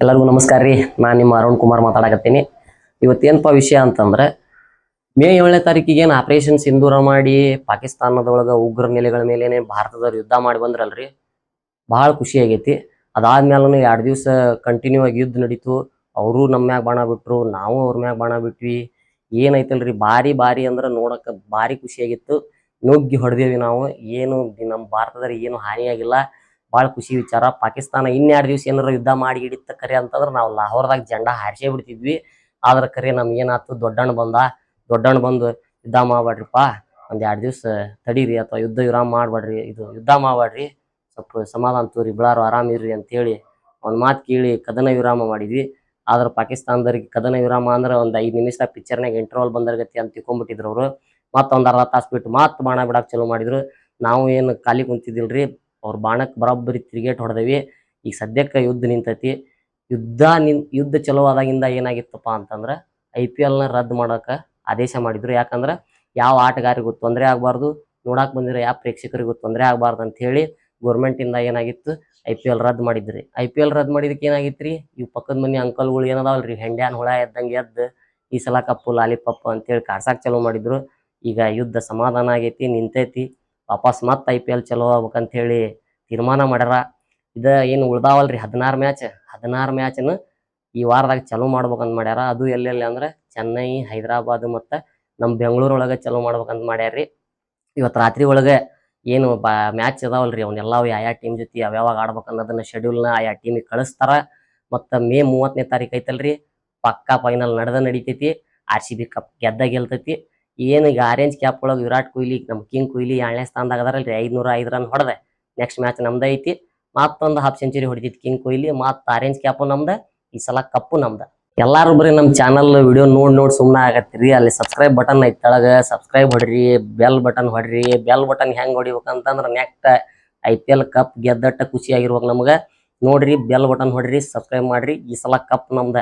ಎಲ್ಲರಿಗೂ ನಮಸ್ಕಾರ ರೀ. ನಾನು ನಿಮ್ಮ ಅರುಣ್ ಕುಮಾರ್ ಮಾತಾಡಕತ್ತೀನಿ. ಇವತ್ತೇನಪ್ಪ ವಿಷಯ ಅಂತಂದ್ರೆ, ಮೇ ಏಳನೇ ತಾರೀಕಿಗೆ ಏನು ಆಪರೇಷನ್ ಸಿಂಧೂರ ಮಾಡಿ ಪಾಕಿಸ್ತಾನದೊಳಗೆ ಉಗ್ರ ನೆಲೆಗಳ ಮೇಲೇನೆ ಭಾರತದವ್ರು ಯುದ್ಧ ಮಾಡಿ ಬಂದ್ರಲ್ರಿ. ಭಾಳ ಖುಷಿ ಆಗೈತಿ. ಅದಾದ್ಮೇಲೂ ಎರಡು ದಿವಸ ಕಂಟಿನ್ಯೂ ಆಗಿ ಯುದ್ಧ ನಡೀತು. ಅವರು ನಮ್ಮ ಮ್ಯಾಗ ಬಾಣ ಬಿಟ್ರು, ನಾವು ಅವ್ರ ಮ್ಯಾಗ ಬಾಣ ಬಿಟ್ವಿ. ಏನೈತಲ್ರಿ, ಭಾರಿ ಭಾರಿ ಅಂದ್ರೆ ನೋಡಕ್ಕೆ ಭಾರಿ ಖುಷಿಯಾಗಿತ್ತು ನುಗ್ಗಿ ಹೊಡೆದೇವಿ ನಾವು. ಏನು ನಮ್ಮ ಭಾರತದಲ್ಲಿ ಏನು ಹಾನಿಯಾಗಿಲ್ಲ. ಭಾಳ ಖುಷಿ ವಿಚಾರ. ಪಾಕಿಸ್ತಾನ ಇನ್ನೆರಡು ದಿವಸ ಏನಾರ ಯುದ್ಧ ಮಾಡಿ ಹಿಡಿತ ಕರೆ ಅಂತಂದ್ರೆ ನಾವು ಲಾಹೋರ್ದಾಗ ಜಂಡ ಹಾರಿಸೇ ಬಿಡ್ತಿದ್ವಿ. ಆದ್ರೆ ಕರೆ ನಮ್ಗೆ ಏನಾಯ್ತು ದೊಡ್ಡಣ್ಣ ಬಂದ. ದೊಡ್ಡಣ್ಣ ಬಂದು, ಯುದ್ಧ ಮಾಡಬೇಡ್ರಿಪ್ಪ ಒಂದು ಎರಡು ದಿವಸ ತಡೀರಿ ಅಥವಾ ಯುದ್ಧ ವಿರಾಮ ಮಾಡಬೇಡ್ರಿ ಇದು ಯುದ್ಧ ಮಾಡಬೇಡ್ರಿ ಸ್ವಲ್ಪ ಸಮಾಧಾನ ತೋರಿ ಬಿಳಾರು ಆರಾಮಿರ್ರಿ ಅಂತೇಳಿ ಒಂದು ಮಾತು ಕೇಳಿ ಕದನ ವಿರಾಮ ಮಾಡಿದ್ವಿ. ಆದ್ರೆ ಪಾಕಿಸ್ತಾನದವ್ರಿಗೆ ಕದನ ವಿರಾಮ ಅಂದ್ರೆ ಒಂದು ಐದು ನಿಮಿಷ ಪಿಕ್ಚರ್ನಾಗ ಇಂಟರ್ವಲ್ ಬಂದರ್ಗತಿ ಅಂತ ತಿಳ್ಕೊಂಬಿಟ್ಟಿದ್ರು ಅವರು. ಮತ್ತೊಂದು ಅರ್ಧ ತಾಸು ಬಿಟ್ಟು ಮತ್ತೆ ಬಾಣ ಬಿಡಕ್ಕೆ ಚಲೋ ಮಾಡಿದ್ರು. ನಾವು ಏನು ಖಾಲಿ ಕುಂತಿದ್ದಿಲ್ರಿ? ಅವ್ರ ಬಾಣಕ್ಕೆ ಬರೋಬ್ಬರಿ ತಿರುಗೇಟ್ ಹೊಡೆದೇವಿ. ಈಗ ಸದ್ಯಕ್ಕೆ ಯುದ್ಧ ನಿಂತೈತಿ. ಯುದ್ಧ ನಿನ್, ಯುದ್ಧ ಚಲೋ ಆದಾಗಿಂದ ಏನಾಗಿತ್ತಪ್ಪ ಅಂತಂದ್ರೆ ಐ ಪಿ ಎಲ್ನ ರದ್ದು ಮಾಡೋಕೆ ಆದೇಶ ಮಾಡಿದ್ರು. ಯಾಕಂದ್ರೆ ಯಾವ ಆಟಗಾರಿಗೂ ತೊಂದರೆ ಆಗಬಾರ್ದು ನೋಡಕ್ಕೆ ಬಂದಿರೋ ಯಾವ ಪ್ರೇಕ್ಷಕರಿಗೂ ತೊಂದರೆ ಆಗಬಾರ್ದು ಅಂತ ಹೇಳಿ ಗೌರ್ಮೆಂಟಿಂದ ಏನಾಗಿತ್ತು, ಐ ಪಿ ಎಲ್ ರದ್ದು ಮಾಡಿದ್ರಿ. ಐ ಪಿ ಎಲ್ ರದ್ದು ಮಾಡಿದಕ್ಕೆ ಏನಾಗಿತ್ತು ರೀ ಇವು ಪಕ್ಕದ ಮನೆ ಅಂಕಲ್ಗಳು ಏನದಾವಲ್ರಿ? ಹೆಂಡ್ಯಾನ್ ಹುಳ ಎದ್ದಂಗೆ ಎದ್ದು ಈ ಸಲ ಕಪ್ಪು ಲಾಲಿಪಪ್ಪು ಅಂತೇಳಿ ಕಾಡ್ಸಕ್ಕೆ ಚಲೋ ಮಾಡಿದ್ರು. ಈಗ ಯುದ್ಧ ಸಮಾಧಾನ ಆಗೈತಿ, ನಿಂತೈತಿ. ವಾಪಸ್ ಮತ್ತೆ ಐ ಪಿ ಎಲ್ ಚಲೋ ಆಗ್ಬೇಕಂತ ಹೇಳಿ ತೀರ್ಮಾನ ಮಾಡ್ಯಾರ. ಇದ ಏನು ಉಳ್ದಾವಲ್ರಿ ಹದಿನಾರು ಮ್ಯಾಚ್? ಹದಿನಾರು ಮ್ಯಾಚ್ನ ಈ ವಾರದಾಗ ಚಲೋ ಮಾಡ್ಬೇಕಂತ ಮಾಡ್ಯಾರ. ಅದು ಎಲ್ಲೆಲ್ಲಿ ಅಂದ್ರೆ ಚೆನ್ನೈ, ಹೈದರಾಬಾದ್ ಮತ್ತು ನಮ್ಮ ಬೆಂಗಳೂರೊಳಗೆ ಚಲೋ ಮಾಡ್ಬೇಕಂತ ಮಾಡ್ಯಾರ್ರಿ. ಇವತ್ತು ರಾತ್ರಿ ಒಳಗೆ ಏನು ಬಾ ಮ್ಯಾಚ್ ಅದಾವಲ್ರಿ ಅವನ್ನೆಲ್ಲ ಯಾವ ಟೀಮ್ ಜೊತೆ ಯಾವ್ಯಾವಾಗ ಆಡ್ಬೇಕು ಅನ್ನೋದನ್ನ ಶೆಡ್ಯೂಲ್ನ ಆಯಾ ಟೀಮಿಗೆ ಕಳಿಸ್ತಾರ. ಮತ್ತು ಮೇ ಮೂವತ್ತನೇ ತಾರೀಕು ಐತಲ್ರಿ ಪಕ್ಕಾ ಫೈನಲ್ ನಡೆದ ನಡಿತೈತಿ. ಆರ್ ಸಿ ಬಿ ಕಪ್ ಗೆದ್ದ ಗೆಲ್ತೈತಿ. ಏನು ಈಗ ಆರೆಂಜ್ ಕ್ಯಾಪ್ ಒಳಗೆ ವಿರಾಟ್ ಕೊಹ್ಲಿ ನಮ್ಮ ಕಿಂಗ್ ಕೊಹ್ಲಿ ಎರಡನೇ ಸ್ಥಾನದಾಗ ಅದಾರಲ್ರಿ, ಐದ್ನೂರ ಐದು ರನ್ ಹೊಡೆದೆ. ನೆಕ್ಸ್ಟ್ ಮ್ಯಾಚ್ ನಮ್ದು ಐತಿ. ಮತ್ತೊಂದು ಹಾಫ್ ಸೆಂಚುರಿ ಹೊಡಿತೈತಿ ಕಿಂಗ್ ಕೊಹ್ಲಿ, ಮತ್ತು ಆರೆಂಜ್ ಕ್ಯಾಪು ನಮ್ದು, ಈ ಸಲ ಕಪ್ಪು ನಮ್ದು. ಎಲ್ಲಾರು ಬರೀ ನಮ್ಮ ಚಾನಲ್ ವಿಡಿಯೋ ನೋಡಿ ನೋಡಿ ಸುಮ್ಮನೆ ಆಗತ್ತೀರಿ. ಅಲ್ಲಿ ಸಬ್ಸ್ಕ್ರೈಬ್ ಬಟನ್ ಐತಿ ಕೆಳಗೆ ಸಬ್ಸ್ಕ್ರೈಬ್ ಹೊಡ್ರಿ ಬೆಲ್ ಬಟನ್ ಹೊಡ್ರಿ. ಬೆಲ್ ಬಟನ್ ಹೆಂಗ್ ಹೊಡಿಬೇಕಂತಂದ್ರ next I P L cup ಗೆದ್ದಟ್ಟ ಖುಷಿ ಆಗಿರ್ಬೇಕು ನಮ್ಗೆ. ನೋಡ್ರಿ ಬೆಲ್ ಬಟನ್ ಹೊಡ್ರಿ ಸಬ್ಸ್ಕ್ರೈಬ್ ಮಾಡ್ರಿ. ಈ ಸಲ ಕಪ್ ನಮ್ದ.